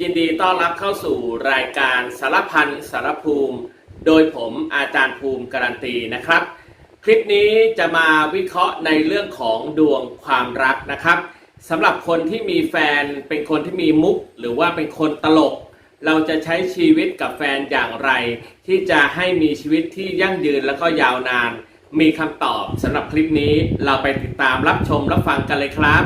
ยินดีต้อนรับเข้าสู่รายการสารพันสารภูมิ โดยผมอาจารย์ภูมิการันตีนะครับ คลิปนี้จะมาวิเคราะห์ในเรื่องของดวงความรักนะครับสำหรับคนที่มีแฟนเป็นคนที่มีมุก หรือว่าเป็นคนตลก เราจะใช้ชีวิตกับแฟนอย่างไร ที่จะให้มีชีวิตที่ยั่งยืนแล้วก็ยาวนาน มีคำตอบสำหรับคลิปนี้เราไปติดตามรับชมรับฟังกันเลยครับ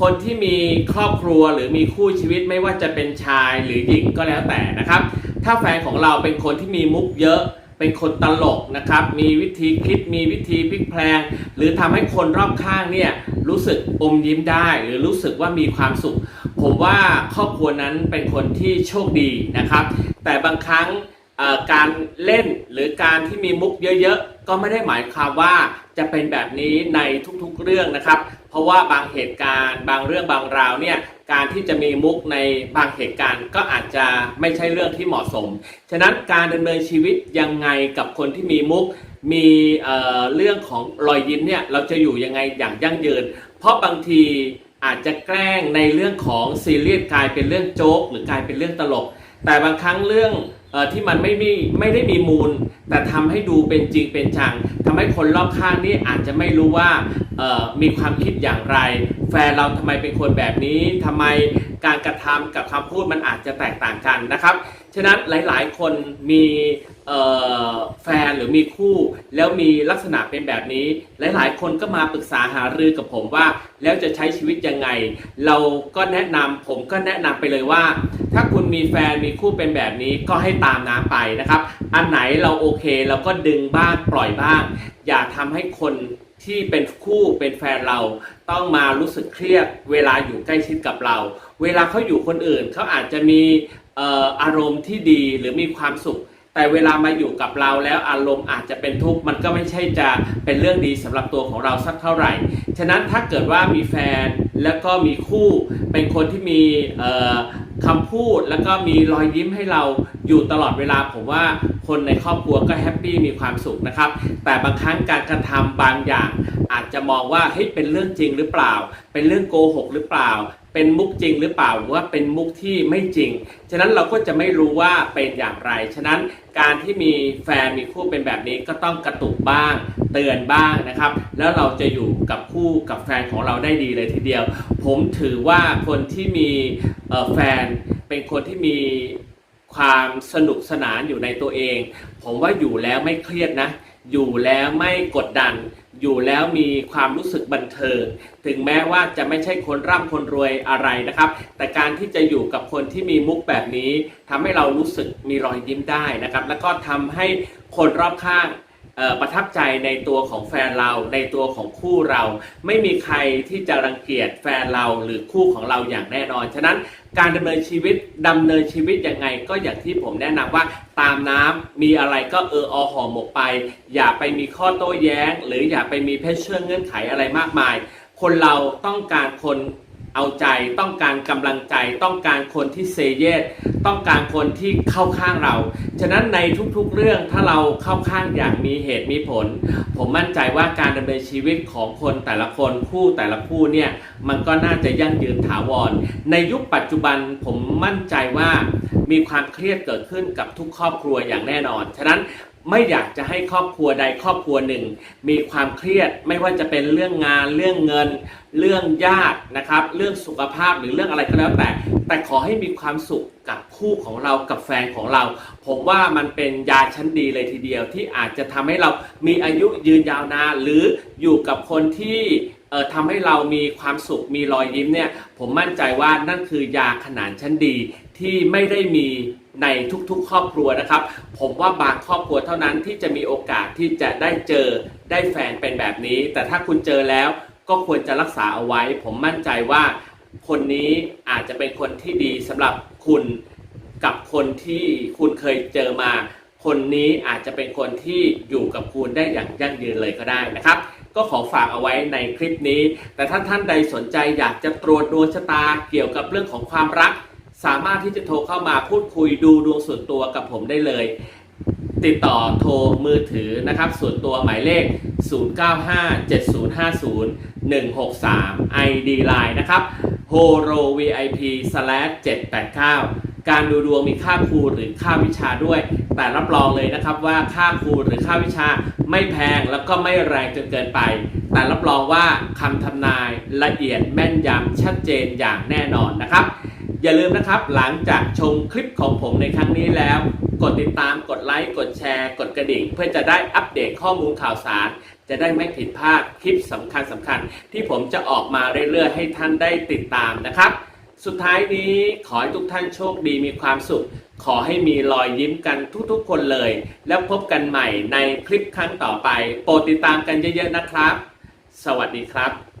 คนที่มีครอบครัวหรือมีคู่ชีวิตไม่ว่าจะเป็นชายหรือหญิงก็แล้วแต่นะครับ ถ้าแฟนของเราเป็นคนที่มีมุกเยอะเป็นคนตลกนะครับ มีวิธีคิด มีวิธีพลิกแพลง หรือทำให้คนรอบข้างเนี่ยรู้สึกอมยิ้มได้ หรือรู้สึกว่ามีความสุข ผมว่าครอบครัวนั้นเป็นคนที่โชคดีนะครับ แต่บางครั้ง การเล่นหรือการที่มีมุกเยอะๆ ก็ไม่ได้หมายความว่าจะเป็นแบบนี้ในทุกๆเรื่องนะครับ เพราะว่าบางเหตุการณ์บางเรื่องบางราวเนี่ยการที่จะมีมุกในบางเหตุการณ์ก็อาจจะไม่ใช่เรื่องที่เหมาะสม ฉะนั้นการดำเนินชีวิตยังไงกับคนที่มีมุก มีเเรื่องของรอยยิ้มเนี่ยเราจะอยู่ยังไงอย่างยั่งยืน เพราะบางที อาจจะแกล้งในเรื่องของซีเรียสกลายเป็นเรื่องโจ๊กหรือกลายเป็นเรื่องตลก แต่บางครั้งเรื่องออที่มันไม่มีไม่ได้มีมูล แต่ทำให้ดูเป็นจริงเป็นจังทำให้คนรอบข้างนี่อาจจะไม่รู้ว่ามีความคิดอย่างไร แฟนเราทำไมเป็นคนแบบนี้ทำไมการกระทำกับคำพูดมันอาจจะแตกต่างกันนะครับ ฉะนั้นหลายๆ คนมี แฟนหรือมีคู่ แล้วมีลักษณะเป็นแบบนี้ หลายๆ คนก็มาปรึกษาหารือกับผมว่า แล้วจะใช้ชีวิตยังไง เราก็แนะนำผมก็แนะนำไปเลยว่า ถ้าคุณมีแฟนมีคู่เป็นแบบนี้ก็ให้ตามน้ำไปนะครับ อันไหนเราโอเคเราก็ดึงบ้างปล่อยบ้าง อย่าทำให้คนที่เป็นคู่เป็นแฟนเราต้องมารู้สึกเครียดเวลาอยู่ใกล้ชิดกับเรา เวลาเขาอยู่คนอื่นเขาอาจจะมีอออารมณ์ที่ดีหรือมีความสุข แต่เวลามาอยู่กับเราแล้วอารมณ์อาจจะเป็นทุกข์มันก็ไม่ใช่จะเป็นเรื่องดีสำหรับตัวของเราสักเท่าไหร่ ฉะนั้นถ้าเกิดว่ามีแฟนแล้วก็มีคู่เป็นคนที่มีคำพูดแล้วก็มีรอยยิ้มให้เราอยู่ตลอดเวลาผมว่าคนในครอบครัวก็แฮปปี้มีความสุขนะครับ แต่บางครั้งการกระทำบางอย่าง อาจจะมองว่าเฮ้ยเป็นเรื่องจริงหรือเปล่า เป็นเรื่องโกหกหรือเปล่า เป็นมุกจริงหรือเปล่าหรือว่าเป็นมุกที่ไม่จริง ฉะนั้นเราก็จะไม่รู้ว่าเป็นอย่างไร ฉะนั้นการที่มีแฟนมีคู่เป็นแบบนี้ก็ต้องกระตุกบ้าง เตือนบ้างนะครับ แล้วเราจะอยู่กับคู่กับแฟนของเราได้ดีเลยทีเดียว ผมถือว่าคนที่มีแฟนเป็นคนที่มีความสนุกสนานอยู่ในตัวเอง ผมว่าอยู่แล้วไม่เครียดนะ อยู่แล้วไม่กดดัน อยู่แล้วมีความรู้สึกบันเทิง ถึงแม้ว่าจะไม่ใช่คนร่ำคนรวยอะไรนะครับ แต่การที่จะอยู่กับคนที่มีมุกแบบนี้ทำให้เรารู้สึกมีรอยยิ้มได้นะครับ แล้วก็ทำให้คนรอบข้าง ประทับใจในตัวของแฟนเราในตัวของคู่เรา ไม่มีใครที่จะรังเกียจแฟนเราหรือคู่ของเราอย่างแน่นอน ฉะนั้นการดำเนินชีวิตดำเนินชีวิตยังไงก็อย่างที่ผมแนะนำว่าตามน้ำมีอะไรก็เอออห่อหมกไป อย่าไปมีข้อโต้แย้ง หรืออย่าไปมีเพชเชื่อเงื่อนไขอะไรมากมาย คนเราต้องการคน เอาใจต้องการกำลังใจต้องการคนที่เซเยสต้องการคนที่เข้าข้างเรา ฉะนั้นในทุกๆเรื่องถ้าเราเข้าข้างอย่างมีเหตุมีผล ผมมั่นใจว่าการดำเนินชีวิตของคนแต่ละคนคู่แต่ละคู่เนี่ยมันก็น่าจะยั่งยืนถาวร ในยุคปัจจุบันผมมั่นใจว่ามีความเครียดเกิดขึ้นกับทุกครอบครัวอย่างแน่นอน ฉะนั้น ไม่อยากจะให้ครอบครัวใดครอบครัวหนึ่ง มีความเครียดไม่ว่าจะเป็นเรื่องงาน เรื่องเงิน เรื่องญาตินะครับ เรื่องสุขภาพหรือเรื่องอะไรก็แล้วแต่ แต่ขอให้มีความสุขกับคู่ของเรากับแฟนของเรา ผมว่ามันเป็นยาชั้นดีเลยทีเดียวที่อาจจะทำให้เรามีอายุยืนยาวนานหรืออยู่กับคนที่ เอ่อทำให้เรามีความสุขมีรอยยิ้มเนี่ยผมมั่นใจว่านั่นคือยาขนานชั้นดีที่ไม่ได้มีในทุกๆ ครอบครัวนะครับ ผมว่าบางครอบครัวเท่านั้นที่จะมีโอกาสที่จะได้เจอได้แฟนเป็นแบบนี้ แต่ถ้าคุณเจอแล้วก็ควรจะรักษาเอาไว้ ผมมั่นใจว่าคนนี้อาจจะเป็นคนที่ดีสำหรับคุณกับคนที่คุณเคยเจอมา คนนี้อาจจะเป็นคนที่อยู่กับคุณได้อย่างยั่งยืนเลยก็ได้นะครับ ก็ขอฝากเอาไว้ในคลิปนี้ แต่ท่านท่านใดสนใจอยากจะตรวจดวงชะตาเกี่ยวกับเรื่องของความรัก สามารถที่จะโทรเข้ามาพูดคุยดูดวงส่วนตัวกับผมได้เลย ติดต่อโทรมือถือนะครับ ส่วนตัวหมายเลข 0957050163 ID Line นะครับ horovip789 การดูดวงมีค่าครูหรือค่าวิชาด้วย แต่รับรองเลยนะครับว่าค่าครูหรือค่าวิชาไม่แพงแล้วก็ไม่แรงจนเกินไป แต่รับรองว่าคำทำนายละเอียดแม่นยำชัดเจนอย่างแน่นอนนะครับ อย่าลืมนะครับหลังจากชมคลิปของผมในครั้งนี้แล้ว กดติดตามกดไลค์กดแชร์กดกระดิ่ง เพื่อจะได้อัปเดตข้อมูลข่าวสารจะได้ไม่ผิดพลาดคลิปสำคัญสำคัญๆที่ผมจะออกมาเรื่อยๆ ให้ท่านได้ติดตามนะครับ สุดท้ายนี้ขอให้ทุกท่านโชคดีมีความสุข ขอให้มีรอยยิ้มกันทุกๆ คนเลย แล้วพบกันใหม่ในคลิปครั้งต่อไป โปรดติดตามกันเยอะๆนะครับ สวัสดีครับ